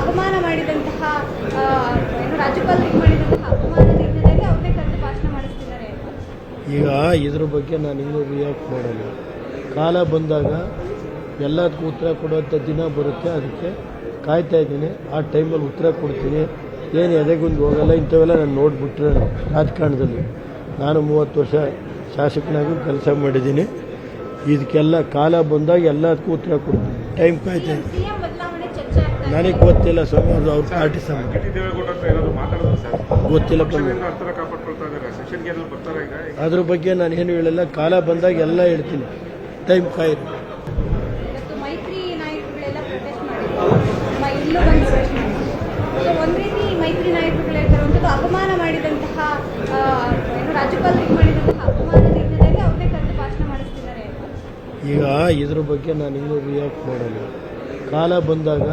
ಅಪಮಾನ ಮಾಡಿದಂತಹ ರಾಜ್ಯಪಾಲರಿಗೆ ಮಾಡಿದಂತಹ ಅಪಮಾನದ ಹಿನ್ನೆಲೆಯಲ್ಲಿ ಅವರೇ ಕರೆದು ಭಾಷಣ ಮಾಡಿಸ್ತಿದ್ದಾರೆ. ಈಗ ಇದ್ರ ಬಗ್ಗೆ ನಾನು ಇನ್ನೂ ರಿಯಾಕ್ಟ್ ಮಾಡಲ್ಲ. ಕಾಲ ಬಂದಾಗ ಎಲ್ಲದಕ್ಕೂ ಉತ್ತರ ಕೊಡುವಂಥ ದಿನ ಬರುತ್ತೆ. ಅದಕ್ಕೆ ಕಾಯ್ತಾ ಇದ್ದೀನಿ. ಆ ಟೈಮಲ್ಲಿ ಉತ್ತರ ಕೊಡ್ತೀನಿ. ಏನು ಎದೆಗೊಂದು ಹೋಗಲ್ಲ ಇಂಥವೆಲ್ಲ ನಾನು ನೋಡಿಬಿಟ್ರೆ ರಾಜಕಾರಣದಲ್ಲಿ. ನಾನು ಮೂವತ್ತು ವರ್ಷ ಶಾಸಕನಾಗೂ ಕೆಲಸ ಮಾಡಿದ್ದೀನಿ. ಇದಕ್ಕೆಲ್ಲ ಕಾಲ ಬಂದಾಗ ಎಲ್ಲದಕ್ಕೂ ಉತ್ತರ ಕೊಡ್ತೀನಿ. ಟೈಮ್ ಕಾಯ್ತಾ ಇದ್ದೀನಿ. ನನಗೆ ಗೊತ್ತಿಲ್ಲ ಸ್ವಾಮಿ ಅದು ಅವ್ರ ಪಾರ್ಟಿ ಸರ್? ಗೊತ್ತಿಲ್ಲ ಅದ್ರ ಬಗ್ಗೆ ನಾನು ಏನು ಹೇಳಿಲ್ಲ. ಕಾಲ ಬಂದಾಗ ಎಲ್ಲ ಹೇಳ್ತೀನಿ. ಟೈಮ್ ಕಾಯಿರಿ. ಅಪಮಾನ ಮಾಡಿದಂತಹ ರಾಜ್ಯಪಾಲರಿಗೆ ಮಾಡಿದಂತಹ ಅವ್ರನ್ನೇ ಕರೆದು ಭಾಷಣ ಮಾಡಿಸ್ತಿದ್ದಾರೆ. ಅಂತ. ಈಗ ಇದ್ರ ಬಗ್ಗೆ ನಾನು ಇನ್ನೂ ರಿಯಾಕ್ಟ್ ಮಾಡಲ್ಲ. ಕಾಲ ಬಂದಾಗ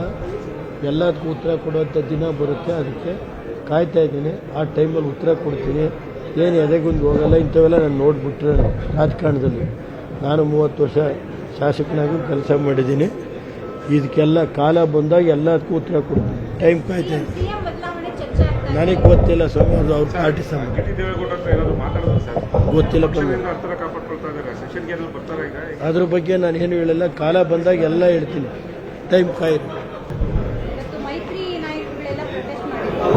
ಎಲ್ಲದಕ್ಕೂ ಉತ್ತರ ಕೊಡುವಂಥ ದಿನ ಬರುತ್ತೆ. ಅದಕ್ಕೆ ಕಾಯ್ತಾ ಇದ್ದೀನಿ. ಆ ಟೈಮಲ್ಲಿ ಉತ್ತರ ಕೊಡ್ತೀನಿ. ಏನು ಎದೆಗುಂದು ಹೋಗಲ್ಲ ಇಂಥವೆಲ್ಲ ನಾನು ನೋಡಿಬಿಟ್ರೆ ರಾಜಕಾರಣದಲ್ಲಿ. ನಾನು ಮೂವತ್ತು ವರ್ಷ ಶಾಸಕನಾಗೂ ಕೆಲಸ ಮಾಡಿದ್ದೀನಿ. ಇದಕ್ಕೆಲ್ಲ ಕಾಲ ಬಂದಾಗ ಎಲ್ಲದಕ್ಕೂ ಉತ್ತರ ಕೊಡ್ತೀನಿ. ಟೈಮ್ ಕಾಯ್ತಾ ಇದ್ದೀನಿ. ಬದಲಾವಣೆ ಚರ್ಚೆ ಆಗ್ತಾ ನನಗೆ ಗೊತ್ತಿಲ್ಲ ಸ್ವಾಮಿ ಅದು ಅವ್ರ ಪಾರ್ಟಿ ಗೊತ್ತಿಲ್ಲ ಅದ್ರ ಬಗ್ಗೆ ನಾನು ಏನು ಹೇಳಲ್ಲ. ಕಾಲ ಬಂದಾಗ ಎಲ್ಲ ಹೇಳ್ತೀನಿ. ಟೈಮ್ ಕಾಯಿರಿ ಇವತ್ತು ಮೈತ್ರಿ ನಾಯಕರುಗಳೆಲ್ಲ ಪ್ರೊಟೆಸ್ಟ್ ಮಾಡಿದ್ರು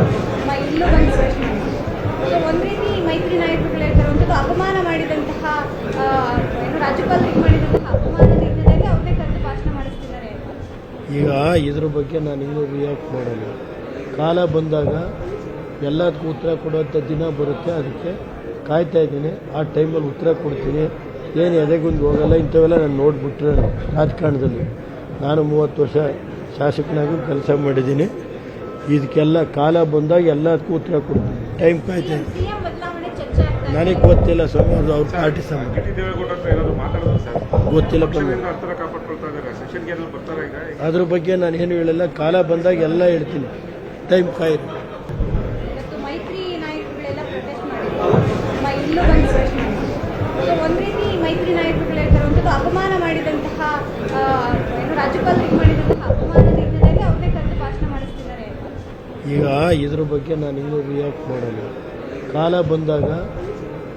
ಮ- ಇಲ್ಲೂ ಬಂದು ಪ್ರೊಟೆಸ್ಟ್ ಮಾಡಿದ್ರು ಸೊ ಒಂದು ರೀತಿ ಮೈತ್ರಿ ನಾಯಕರುಗಳು ಹೇಳ್ತಾರಂಥದ್ದು ಅಪಮಾನ ಮಾಡಿದಂತಹ ಆ, ಏನು ರಾಜ್ಯಪಾಲರಿಗೆ ಮಾಡಿದಂತಹ ಅಪಮಾನದ ಹಿನ್ನೆಲೆಯಲ್ಲಿ ಅವ್ರನ್ನೇ ಕರೆದು ಭಾಷಣ ಮಾಡಿಸ್ತಿದ್ದಾರೆ ಅಂತ. ಈಗ ಇದ್ರ ಬಗ್ಗೆ ನಾನು ಇನ್ನೂ ರಿಯಾಕ್ಟ್ ಮಾಡಲ್ಲ. ಕಾಲ ಬಂದಾಗ ಎಲ್ಲದಕ್ಕೂ ಉತ್ತರ ಕೊಡುವಂಥ ದಿನ ಬರುತ್ತೆ. ಅದಕ್ಕೆ ಕಾಯ್ತಾ ಇದ್ದೀನಿ. ಆ ಟೈಮಲ್ಲಿ ಉತ್ತರ ಕೊಡ್ತೀನಿ. ಏನು ಎದೆಗೊಂದು ಹೋಗಲ್ಲ. ಇಂಥವೆಲ್ಲ ನಾನು ನೋಡಿಬಿಟ್ರೆ ರಾಜಕಾರಣದಲ್ಲಿ. ನಾನು ಮೂವತ್ತು ವರ್ಷ ಶಾಸಕನಾಗೂ ಕೆಲಸ ಮಾಡಿದ್ದೀನಿ. ಇದಕ್ಕೆಲ್ಲ ಕಾಲ ಬಂದಾಗ ಎಲ್ಲದಕ್ಕೂ ಉತ್ತರ ಕೊಡ್ತೀನಿ. ಟೈಮ್ ಕಾಯ್ತಾ ಇದ್ದೀನಿ. ನನಗೆ ಗೊತ್ತಿಲ್ಲ ಸ್ವಾಮಿ ಅದು ಅವ್ರ ಪಾರ್ಟಿ ಸರ್? ಗೊತ್ತಿಲ್ಲ ಅದ್ರ ಬಗ್ಗೆ ನಾನು ಏನು ಹೇಳಲ್ಲ. ಕಾಲ ಬಂದಾಗ ಎಲ್ಲ ಹೇಳ್ತೀನಿ. ಟೈಮ್ ಕಾಯಿರಿ. ಅಪಮಾನ ಮಾಡಿದಂತಹ ರಾಜ್ಯಪಾಲರಿಗೆ ಮಾಡಿದಂತಹ ಈಗ ಇದ್ರ ಬಗ್ಗೆ ನಾನು ಇನ್ನೂ ರಿಯಾಕ್ಟ್ ಮಾಡಲ್ಲ. ಕಾಲ ಬಂದಾಗ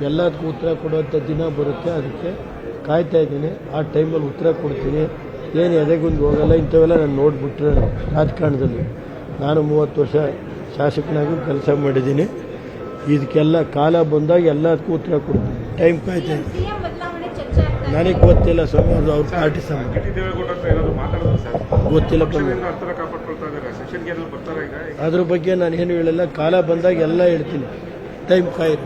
ಎಲ್ಲದಕ್ಕೂ ಉತ್ತರ ಕೊಡುವಂಥ ದಿನ ಬರುತ್ತೆ. ಅದಕ್ಕೆ ಕಾಯ್ತಾ ಇದ್ದೀನಿ. ಆ ಟೈಮಲ್ಲಿ ಉತ್ತರ ಕೊಡ್ತೀನಿ. ಏನು ಎದೆಗುಂದು ಹೋಗಲ್ಲ ಇಂಥವೆಲ್ಲ ನಾನು ನೋಡಿಬಿಟ್ರೆ ರಾಜಕಾರಣದಲ್ಲಿ. ನಾನು ಮೂವತ್ತು ವರ್ಷ ಶಾಸಕನಾಗೂ ಕೆಲಸ ಮಾಡಿದ್ದೀನಿ. ಇದಕ್ಕೆಲ್ಲ ಕಾಲ ಬಂದಾಗ ಎಲ್ಲದಕ್ಕೂ ಉತ್ತರ ಕೊಡ್ತೀನಿ. ಟೈಮ್ ಕಾಯ್ತಾ ಇದ್ದೀನಿ. ಬದಲಾವಣೆ ಚರ್ಚೆ ಆಗ್ತಾ ನನಗೆ ಗೊತ್ತಿಲ್ಲ ಸ್ವಾಮಿ ಅದು ಅವ್ರ ಪಾರ್ಟಿ ಗೊತ್ತಿಲ್ಲ ಅದ್ರ ಬಗ್ಗೆ ನಾನು ಏನು ಹೇಳಲ್ಲ. ಕಾಲ ಬಂದಾಗ ಎಲ್ಲ ಹೇಳ್ತೀನಿ. ಟೈಮ್ ಕಾಯಿರಿ.